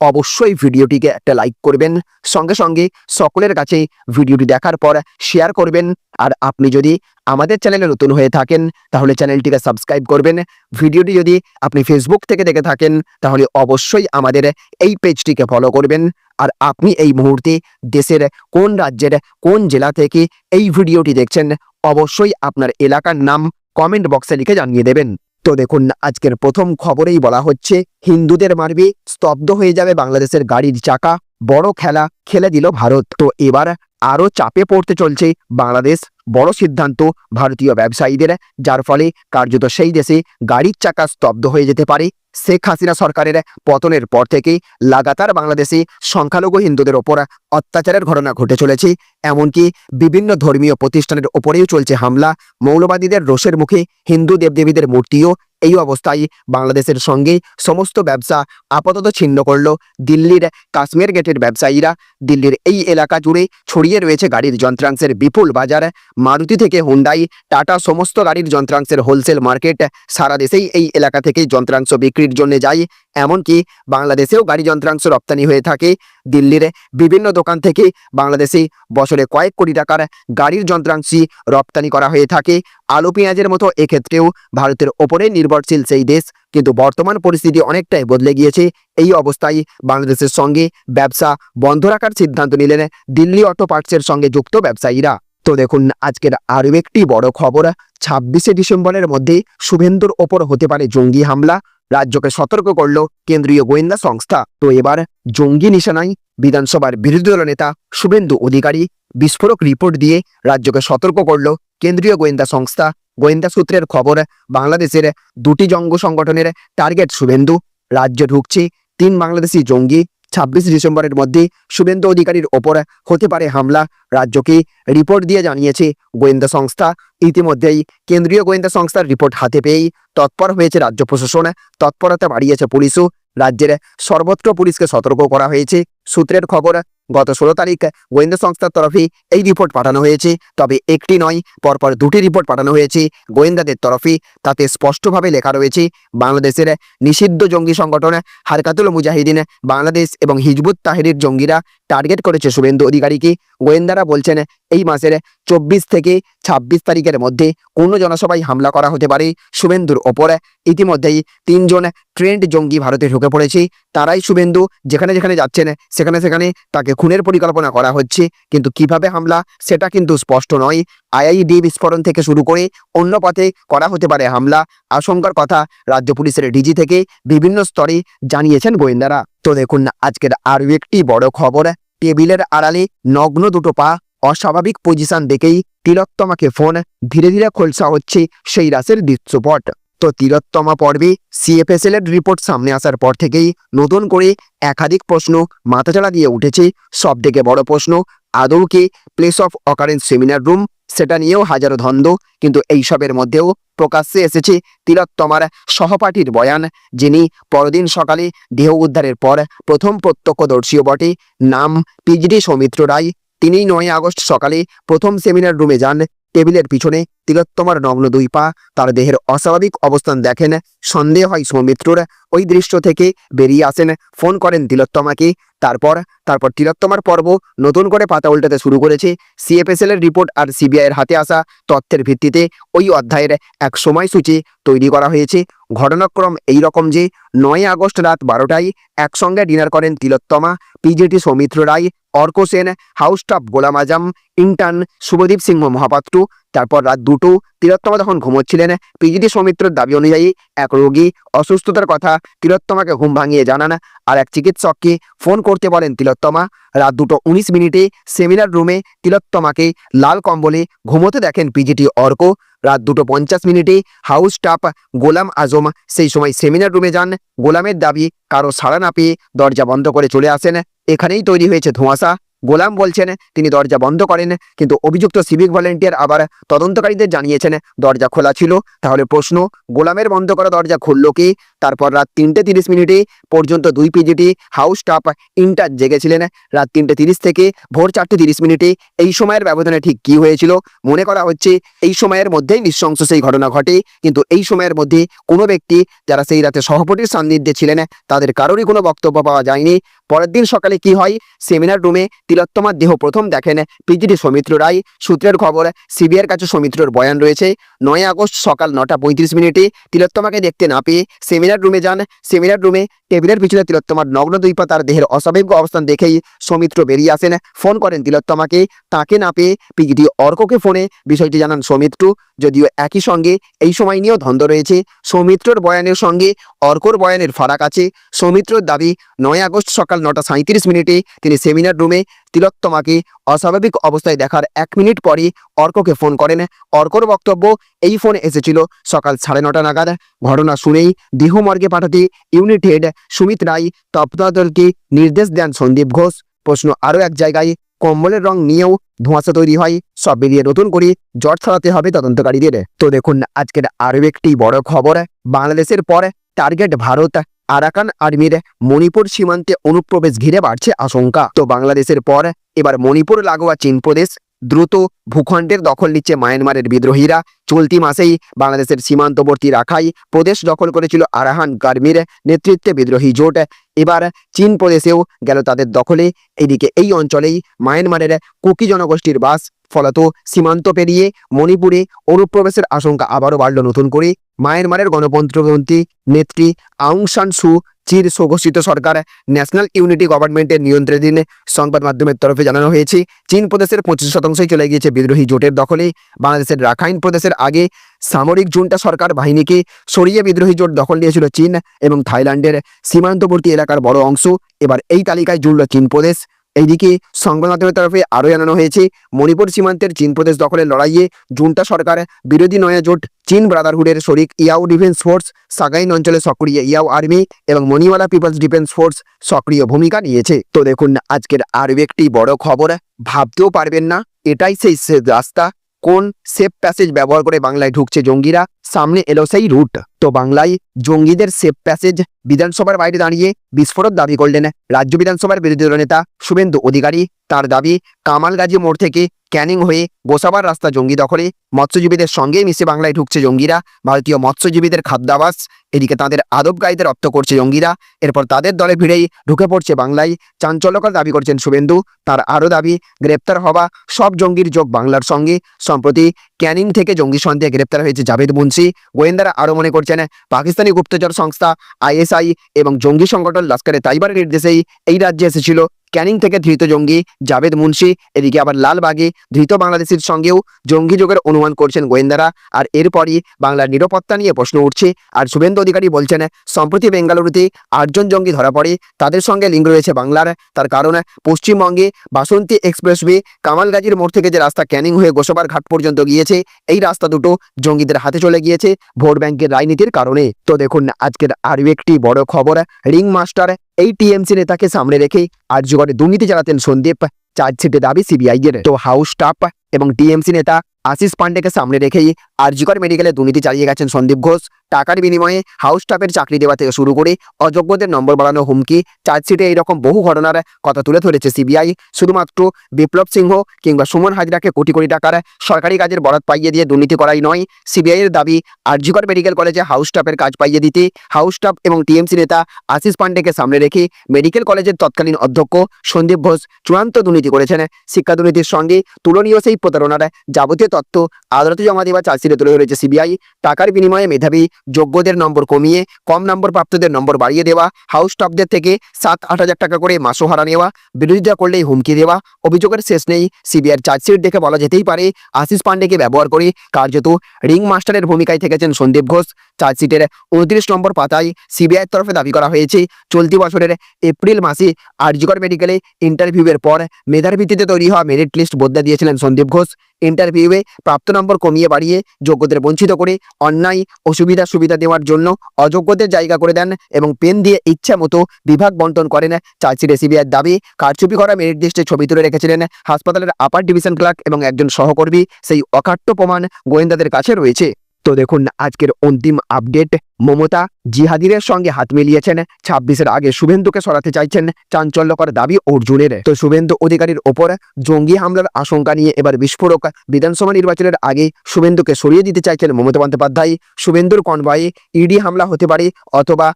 অবশ্যই ভিডিওটিকে একটা লাইক করবেন। সঙ্গে সঙ্গে সকলের কাছে ভিডিওটি দেখার পর শেয়ার করবেন। আর আপনি যদি আমাদের চ্যানেলে নতুন হয়ে থাকেন, তাহলে চ্যানেলটিকে সাবস্ক্রাইব করবেন। ভিডিওটি যদি আপনি ফেসবুক থেকে দেখে থাকেন, তাহলে অবশ্যই আমাদের এই পেজটিকে ফলো করবেন। আর আপনি এই মুহূর্তে দেশের কোন রাজ্যের কোন জেলা থেকে এই ভিডিওটি দেখছেন, অবশ্যই আপনার এলাকার নাম কমেন্ট বক্সে লিখে জানিয়ে দেবেন। তো দেখুন, আজকের প্রথম খবরেই বলা হচ্ছে, হিন্দুদের মারবে, স্তব্ধ হয়ে যাবে বাংলাদেশের গাড়ির চাকা, বড় খেলা, খেলে দিল ভারত। তো এবার আরও চাপে পড়তে চলছে বাংলাদেশ বড় সিদ্ধান্ত ভারতীয় ব্যবসায়ীদের, যার ফলে কার্যত সেই দেশে গাড়ির চাকা স্তব্ধ হয়ে যেতে পারে। শেখ হাসিনা সরকারের পতনের পর থেকে লাগাতার বাংলাদেশে সংখ্যালঘু হিন্দুদের ওপর অত্যাচারের ঘটনা ঘটে চলেছে। এমনকি বিভিন্ন ধর্মীয় প্রতিষ্ঠানের ওপরেও চলছে হামলা। মৌলবাদীদের রোষের মুখে হিন্দু দেবদেবীদের মূর্তিও এই অবস্থায় বাংলাদেশের সঙ্গে সমস্ত ব্যবসা আপাতত ছিন্ন করল। দিল্লির কাশ্মীর গেটের ব্যবসায়ীরা দিল্লির এই এলাকা জুড়ে ছড়িয়ে রয়েছে গাড়ির যন্ত্রাংশের বিপুল বাজার। মারুতি থেকে হুন্ডাই টাটা সমস্ত গাড়ির যন্ত্রাংশের হোলসেল মার্কেট সারা দেশেই এই এলাকা থেকেই যন্ত্রাংশ বিক্রির জন্য যায়। এমনকি বাংলাদেশেও গাড়ি যন্ত্রাংশ রপ্তানি হয়ে থাকে। দিল্লির বিভিন্ন দোকান থেকে বাংলাদেশে বছরে কয়েক কোটি টাকার গাড়ির যন্ত্রাংশই রপ্তানি করা হয়ে থাকে। আলু, পেঁয়াজের মতো এক্ষেত্রেও ভারতের ওপরে নির্ভরশীল সেই দেশ। কিন্তু বর্তমান পরিস্থিতি অনেকটাই বদলে গিয়েছে। এই অবস্থায় বাংলাদেশের সঙ্গে ব্যবসা বন্ধ রাখার সিদ্ধান্ত নিলেন দিল্লি অটো পার্টসের সঙ্গে যুক্ত ব্যবসায়ীরা। তো দেখুন, আজকের আরও একটি বড় খবর। ছাব্বিশে ডিসেম্বরের মধ্যে শুভেন্দুর ওপর হতে পারে জঙ্গি হামলা। রাজ্যকে সতর্ক করল কেন্দ্রীয় গোয়েন্দা সংস্থা। তো এবার জঙ্গি নিশানায় বিধানসভার বিরোধী দল নেতা শুভেন্দু অধিকারী বিস্ফোরক রিপোর্ট দিয়ে রাজ্যকে সতর্ক করল কেন্দ্রীয় গোয়েন্দা সংস্থা। গোয়েন্দা সূত্রের খবর, বাংলাদেশের দুটি জঙ্গ সংগঠনের টার্গেট শুভেন্দু। রাজ্য ঢুকছে তিন বাংলাদেশি জঙ্গি। ছাব্বিশ ডিসেম্বরের মধ্যে শুভেন্দু অধিকারীর ওপর হতে পারে হামলা। রাজ্যকে রিপোর্ট দিয়ে জানিয়েছে গোয়েন্দা সংস্থা। ইতিমধ্যেই কেন্দ্রীয় গোয়েন্দা সংস্থার রিপোর্ট হাতে পেয়েই তৎপর হয়েছে রাজ্য প্রশাসন। তৎপরতা বাড়িয়েছে পুলিশও। রাজ্যের সর্বত্র পুলিশকে সতর্ক করা হয়েছে। সূত্রের খবর গত ষোলো তারিখ গোয়েন্দা সংস্থার তরফে এই রিপোর্ট পাঠানো হয়েছে। তবে একটি নয়, পরপর দুটি রিপোর্ট পাঠানো হয়েছে। গোয়েন্দাদের তরফে তাতে স্পষ্টভাবে লেখা রয়েছে, বাংলাদেশের নিষিদ্ধ জঙ্গি সংগঠন হারকাতুল মুজাহিদিন, বাংলাদেশ এবং হিজবুত তাহিরের জঙ্গিরা টার্গেট করেছে শুভেন্দু অধিকারীকে গোয়েন্দারা বলছেন এই মাসের চব্বিশ থেকে ছাব্বিশ তারিখের মধ্যে কোনো জনসভায় হামলা করা হতে পারে শুভেন্দুর ওপর। ইতিমধ্যেই তিনজন ট্রেন্ড জঙ্গি ভারতে ঢুকে পড়েছে। তারাই শুভেন্দু যেখানে যেখানে যাচ্ছেন সেখানে সেখানে তাকে খুনের পরিকল্পনা করা হচ্ছে। কিন্তু কীভাবে হামলা সেটা কিন্তু স্পষ্ট নয়। আইআইডি বিস্ফোরণ থেকে শুরু করে অন্য পথে করা হতে পারে হামলা। আশঙ্কার কথা রাজ্য পুলিশের ডিজি থেকে বিভিন্ন স্তরে জানিয়েছেন গোয়েন্দারা। তো দেখুন না আজকের আরও একটি বড় খবর। টেবিলের আড়ালে নগ্ন দুটো পা, অস্বাভাবিক পজিশন দেখেই তিলোত্তমাকে ফোন ধীরে ধীরে খোলসা হচ্ছে সেই রাসের দৃশ্যপট। তো তিলোত্তমা পর্বে সিএফএসএল এর রিপোর্ট সামনে আসার পর থেকেই নতুন করে একাধিক প্রশ্ন মাথাচাড়া দিয়ে উঠেছে। সব থেকে বড় প্রশ্ন আদৌকে place of occurrence seminar room সেটা নিয়েও হাজারো ধন্দ, কিন্তু এইসবের মধ্যেও প্রকাশ্যে এসেছে তিলোত্তমার সহপাঠীর বয়ান, যিনি পরদিন সকালে দেহ উদ্ধারের পর প্রথম প্রত্যক্ষদর্শীও বটে। নাম পিজডি সৌমিত্র রায়। তিনি নয় আগস্ট সকালে প্রথম সেমিনার রুমে যান। টেবিলের পিছনে তিলোত্তমার নগ্ন দুই পা তার দেহের অস্বাভাবিক অবস্থান দেখেন। সন্দেহ হয় সৌমিত্রর। ওই দৃশ্য থেকে বেরিয়ে আসেন। ফোন করেন তিলোত্তমাকে। তারপর তারপর তিলোত্তমার পর্ব নতুন করে পাতা উল্টাতে শুরু করেছে। সিএফএসএল এর রিপোর্ট আর সিবিআই এর হাতে আসা তথ্যের ভিত্তিতে ওই অধ্যায়ের এক সময়সূচি তৈরি করা হয়েছে। ঘটনাক্রম এই রকম যে, নয় আগস্ট রাত বারোটায় একসঙ্গে ডিনার করেন Tilottama PGT Soumitra Roy, Arka Sen, house staff Golam Azam, intern Shubhadeep Singha Mahapatra তারপর রাত দুটো তিলোত্তমা তখন ঘুমোচ্ছিলেন। পিজিডি সৌমিত্রর দাবি অনুযায়ী এক রোগী অসুস্থতার কথা তিলোত্তমাকে ঘুম ভাঙিয়ে জানান আর এক চিকিৎসককে ফোন করতে বলেন তিলোত্তমা। রাত দুটো উনিশ মিনিটে সেমিনার রুমে তিলোত্তমাকে লাল কম্বলে ঘুমোতে দেখেন পিজিটি অর্ক। রাত দুটো পঞ্চাশ মিনিটে হাউস স্টাফ গোলাম আজম সেই সময় সেমিনার রুমে যান। গোলামের দাবি, কারও সাড়া না পেয়ে দরজা বন্ধ করে চলে আসেন। এখানেই তৈরি হয়েছে ধোঁয়াশা। গোলাম বলছেন, তিনি দরজা বন্ধ করেন, কিন্তু অভিযুক্ত সিভিক ভলেন্টিয়ার আবার তদন্তকারীদের জানিয়েছেন, দরজা খোলা ছিল। তাহলে প্রশ্ন, গোলামের বন্ধ করা দরজা খুলল কি? তারপর রাত তিনটে তিরিশ মিনিটে পর্যন্ত দুই পিজিটি হাউস স্টাফ ইন্টার জেগেছিলেন। রাত তিনটে তিরিশ থেকে ভোর চারটে তিরিশ মিনিটে এই সময়ের ব্যবধানে ঠিক কি হয়েছিল? মনে করা হচ্ছে, এই সময়ের মধ্যেই নৃশংস সেই ঘটনা ঘটে, কিন্তু এই সময়ের মধ্যে কোনো ব্যক্তি, যারা সেই রাতে সভাপতির সান্নিধ্যে ছিলেন, তাদের কারোরই কোনো বক্তব্য পাওয়া যায়নি। পরের দিন সকালে কি হয়? সেমিনার রুমে তিলোত্তমার দেহ প্রথম দেখেন পিজিটি সৌমিত্র রায়। সূত্রের খবর সিবিআইয়ের কাছে সৌমিত্রর বয়ান রয়েছে। নয় আগস্ট সকাল নটা পঁয়ত্রিশ মিনিটে তিলোত্তমাকে দেখতে না পেয়ে সেমিনার রুমে যান। সেমিনার রুমে টেবিলের পিছনে তিলোত্তমার নগ্ন দুই তার দেহের অস্বাভাবিক অবস্থান দেখেই সৌমিত্র বেরিয়ে আসেন। ফোন করেন তিলোত্তমাকে। তাকে না পেয়ে পিজিটি অর্ককে ফোনে বিষয়টি জানান সৌমিত্র। যদিও একই সঙ্গে এই সময় নিয়েও ধন্দ রয়েছে। সৌমিত্রর বয়ানের সঙ্গে অর্কর বয়ানের ফারাক আছে। সৌমিত্রর দাবি, নয় আগস্ট সকাল নটা সাঁত্রিশ মিনিটে তিনি সেমিনার রুমে তিলোত্তমাকে অস্বাভাবিক অবস্থায় দেখার এক মিনিট পরে অর্ককে ফোন করেন। অর্কর বক্তব্য এই ফোন এসেছিল সকাল সাড়ে নটা নাগাদ। ঘটনা শুনেই দেহ মর্গে পাঠাতে ইউনিট হেড সুমিত রায় তত্ত্বাদলকে নির্দেশ দেন সন্দীপ ঘোষ। প্রশ্ন আরও এক জায়গায়, কম্বলের রং নিয়েও ধোঁয়াশা তৈরি হয়। সব বেরিয়ে নতুন করে জট ছড়াতে হবে তদন্তকারীদের। তো দেখুন, আজকের আরও একটি বড় খবর। বাংলাদেশের পর টার্গেট ভারত আরাকান আর্মির মণিপুর সীমান্তে অনুপ্রবেশ ঘিরে বাড়ছে আশঙ্কা। তো বাংলাদেশের পর এবার মণিপুর, লাগোয়া, চীন প্রদেশ দ্রুত ভূখণ্ডের দখল নিচ্ছে মায়ানমারের বিদ্রোহীরা। চলতি মাসেই বাংলাদেশের সীমান্তবর্তী রাখাই প্রদেশ দখল করেছিল আরাহান গার্মির নেতৃত্বে বিদ্রোহী জোট। এবার চীন প্রদেশেও গেল তাদের দখলে। এদিকে এই অঞ্চলেই মায়ানমারের কুকি জনগোষ্ঠীর বাস ফলত সীমান্ত পেরিয়ে মণিপুরে অনুপ্রবেশের আশঙ্কা আবারও বাড়ল নতুন করে। মায়ানমারের গণতন্ত্রপন্থী নেত্রী আউং সান সু চির স্বঘোষিত সরকার ন্যাশনাল ইউনিটি গভর্নমেন্টের নিয়ন্ত্রণাধীন সংবাদ মাধ্যমের তরফে জানানো হয়েছে, চীন প্রদেশের পঁচিশ শতাংশই চলে গিয়েছে বিদ্রোহী জোটের দখলে। বাংলাদেশের রাখাইন প্রদেশের আগে সামরিক জুনটা সরকার বাহিনীকে সরিয়ে বিদ্রোহী জোট দখল নিয়েছিল চীন এবং থাইল্যান্ডের সীমান্তবর্তী এলাকার বড় অংশ। এবার এই তালিকায় জুড়ল চীন প্রদেশ। এইদিকে সংবাদ মাধ্যমের তরফে আরও জানানো হয়েছে, মণিপুর সীমান্তের চীন প্রদেশ দখলের লড়াইয়ে জুনটা সরকার বিরোধী নয়া জোট চীন ব্রাদারহুডের শরিক ইয়াও ডিফেন্স ফোর্স সাগাইন অঞ্চলে সক্রিয় ইয়াও আর্মি এবং মণিওয়ালা পিপলস ডিফেন্স ফোর্স সক্রিয় ভূমিকা নিয়েছে। তো দেখুন, আজকের আরও একটি বড় খবর, ভাবতেও পারবেন না, এটাই সেই রাস্তা, কোন সেফ প্যাসেজ ব্যবহার করে বাংলায় ঢুকছে জঙ্গিরা। সামনে এলো সেই রুট তো বাংলায় জঙ্গিদের সেফ প্যাসেজ বিধানসভার বাইরে দাঁড়িয়ে বিস্ফোরক দাবি করলেন রাজ্য বিধানসভার বিরোধী দলনেতা শুভেন্দু অধিকারী। তার দাবি কামাল গাজী মোড় থেকে ক্যানিং হয়ে গোসাবার রাস্তা জঙ্গি দখলে। মৎস্যজীবীদের সঙ্গে মিশে বাংলায় ঢুকছে জঙ্গিরা। ভারতীয় মৎস্যজীবীদের খাদ্যাবাস এদিকে তাদের আদব গাইদের রপ্ত করছে জঙ্গিরা। এরপর তাদের দলে ভিড়েই ঢুকে পড়ছে বাংলায়। চাঞ্চল্যকর দাবি করছেন শুভেন্দু। তার আরও দাবি, গ্রেপ্তার হওয়া সব জঙ্গির যোগ বাংলার সঙ্গে। সম্প্রতি ক্যানিং থেকে জঙ্গি সন্দেহে গ্রেপ্তার হয়েছে জাভেদ মুন্সি। গোয়েন্দারা আরও মনে করছেন, পাকিস্তানি গুপ্তচর সংস্থা আইএসআই এবং জঙ্গি সংগঠন লস্করে তাইবার নির্দেশেই এই রাজ্যে এসেছিল। ক্যানিং থেকে ধৃত জঙ্গি জাভেদ মুন্সি, এদিকে আবার লালবাগে ধৃত বাংলাদেশের সঙ্গেও জঙ্গি যোগের অনুমান করছেন গোয়েন্দারা। আর এরপরই বাংলার নিরাপত্তা নিয়ে প্রশ্ন উঠছে। আর শুভেন্দু অধিকারী বলছেন, সম্প্রতি বেঙ্গালুরুতে আটজন জঙ্গি ধরা পড়ে, তাদের সঙ্গে লিঙ্ক রয়েছে বাংলার। তার কারণ, পশ্চিমবঙ্গে বাসন্তী এক্সপ্রেসওয়ে কামালগাজীর মোড় থেকে যে রাস্তা ক্যানিং হয়ে গোসবার ঘাট পর্যন্ত গিয়েছে, এই রাস্তা দুটো জঙ্গিদের হাতে চলে গিয়েছে ভোট ব্যাংকের রাজনীতির কারণে। তো দেখুন, আজকের আরও একটি বড় খবর, রিং মাস্টার এই টিএমসি নেতাকে সামনে রেখে আর্যগড়ে দুর্নীতি চালাতেন সন্দীপ চার্জশিটে দাবি সিবিআই এর তো হাউস স্টাফ এবং টিএমসি নেতা আশিস পান্ডেকে সামনে রেখেই আরজিকর মেডিকেলে দুর্নীতি চালিয়ে গেছেন সন্দীপ ঘোষ। টাকার বিনিময়ে হাউস স্টাফের চাকরি দেওয়া থেকে শুরু করে অযোগ্যদের নম্বর বাড়ানো হুমকি, চার্জশিটে এইরকম বহু ঘটনার কথা তুলে ধরেছে সিবিআই। শুধুমাত্র বিপ্লব সিংহ কিংবা সুমন হাজরাকে কোটি কোটি টাকার সরকারি কাজের বরাত পাইয়ে দিয়ে দুর্নীতি করাই নয়। সিবিআইয়ের দাবি, আরজিকর মেডিকেল কলেজে হাউস স্টাফের কাজ পাইয়ে দিতে হাউস স্টাফ এবং টিএমসি নেতা আশিস পান্ডেকে সামনে রেখে মেডিকেল কলেজের তৎকালীন অধ্যক্ষ সন্দীপ ঘোষ চূড়ান্ত দুর্নীতি করেছেন। শিক্ষা দুর্নীতির সঙ্গে তুলনীয় সেই প্রতারণার যাবতীয় তথ্য আদালতে জমা দেওয়া চার্জশিটে তুলে ধরেছে সিবিআই টাকার বিনিময়ে মেধাবী, যোগ্যদের নম্বর কমিয়ে, কম নম্বর প্রাপ্তদের নম্বর বাড়িয়ে দেওয়া হাউস টপদের থেকে সাত আট হাজার টাকা করে মাসোহারা নেওয়া, বিরোধিতা করলেই হুমকি দেওয়া, অভিযোগের শেষ নেই। সিবিআইয়ের চার্জশিট দেখে বলা যেতেই পারে, আশিস পান্ডেকে ব্যবহার করে কার্যত রিং মাস্টারের ভূমিকায় থেকেছেন সন্দীপ ঘোষ। চার্জশিটের উনত্রিশ নম্বর পাতায় সিবিআইয়ের তরফে দাবি করা হয়েছে, চলতি বছরের এপ্রিল মাসে আরজিকর মেডিকেলে ইন্টারভিউয়ের পর মেধার ভিত্তিতে তৈরি হওয়া মেরিট লিস্ট বদলে দিয়েছিলেন সন্দীপ ঘোষ। ইন্টারভিউয়ে প্রাপ্ত নম্বর কমিয়ে বাড়িয়ে যোগ্যদের বঞ্চিত করে, অন্যায় অসুবিধা সুবিধা দেওয়ার জন্য অযোগ্যদের জায়গা করে দেন এবং পেন দিয়ে ইচ্ছা মতো বিভাগ বন্টন করেন। চার্জশিটে সিবিআইয়ের দাবি, কারচুপি করা মেরিট ছবি তুলে রেখেছিলেন হাসপাতালের আপার ডিভিশন ক্লার্ক এবং একজন সহকর্মী। সেই অকাট্য প্রমাণ গোয়েন্দাদের কাছে রয়েছে। তো দেখুন, আজকের অন্তিম আপডেট, মমতা জিহাদিরের সঙ্গে হাত মিলিয়েছেন। ছাব্বিশের আগে শুভেন্দুকে সরাতে চাইছেন চাঞ্চল্যকর দাবি অর্জুনের। তো শুভেন্দু অধিকারীর ওপর জঙ্গি হামলার আশঙ্কা নিয়ে এবার বিস্ফোরক বিধানসভা নির্বাচনের আগে শুভেন্দুকে সরিয়ে দিতে চাইছেন মমতা বন্দ্যোপাধ্যায়। শুভেন্দুর কনভয়ে ইডি হামলা হতে পারে অথবা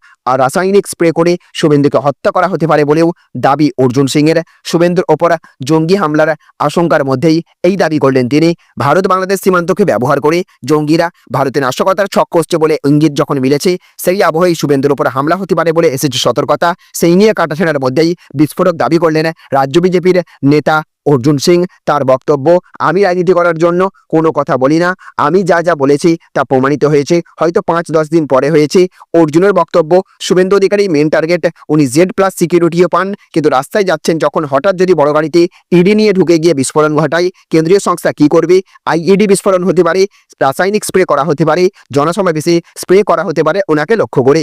রাসায়নিক স্প্রে করে শুভেন্দুকে হত্যা করা হতে পারে বলেও দাবি অর্জুন সিংয়ের। শুভেন্দুর ওপর জঙ্গি হামলার আশঙ্কার মধ্যেই এই দাবি করলেন তিনি। ভারত বাংলাদেশ সীমান্তকে ব্যবহার করে জঙ্গিরা ভারতে নাশকতার ছক কষছে বলে ইঙ্গিত যখন মিলেছে, সেই আবহেই শুভেন্দুর উপর হামলা হতে পারে বলে এসেছে সতর্কতা। সেই নিয়ে কাটাছেনার মধ্যেই বিস্ফোরক দাবি করলেন রাজ্য বিজেপির নেতা অর্জুন সিং তার বক্তব্য, আমি রাজনীতি করার জন্য কোনো কথা বলি না। আমি যা যা বলেছি তা প্রমাণিত হয়েছে। হয়তো পাঁচ দশ দিন পরে হয়েছে। অর্জুনের বক্তব্য, শুভেন্দু অধিকারী মেন টার্গেট উনি জেড প্লাস সিকিউরিটিও পান। কিন্তু রাস্তায় যাচ্ছেন যখন হঠাৎ যদি বড় গাড়িতে ইডি নিয়ে ঢুকে গিয়ে বিস্ফোরণ ঘটায়, কেন্দ্রীয় সংস্থা কি করবে? আইইডি বিস্ফোরণ হতে পারে, রাসায়নিক স্প্রে করা হতে পারে, জনসমাবেশে স্প্রে করা হতে পারে। ওনাকে লক্ষ্য করে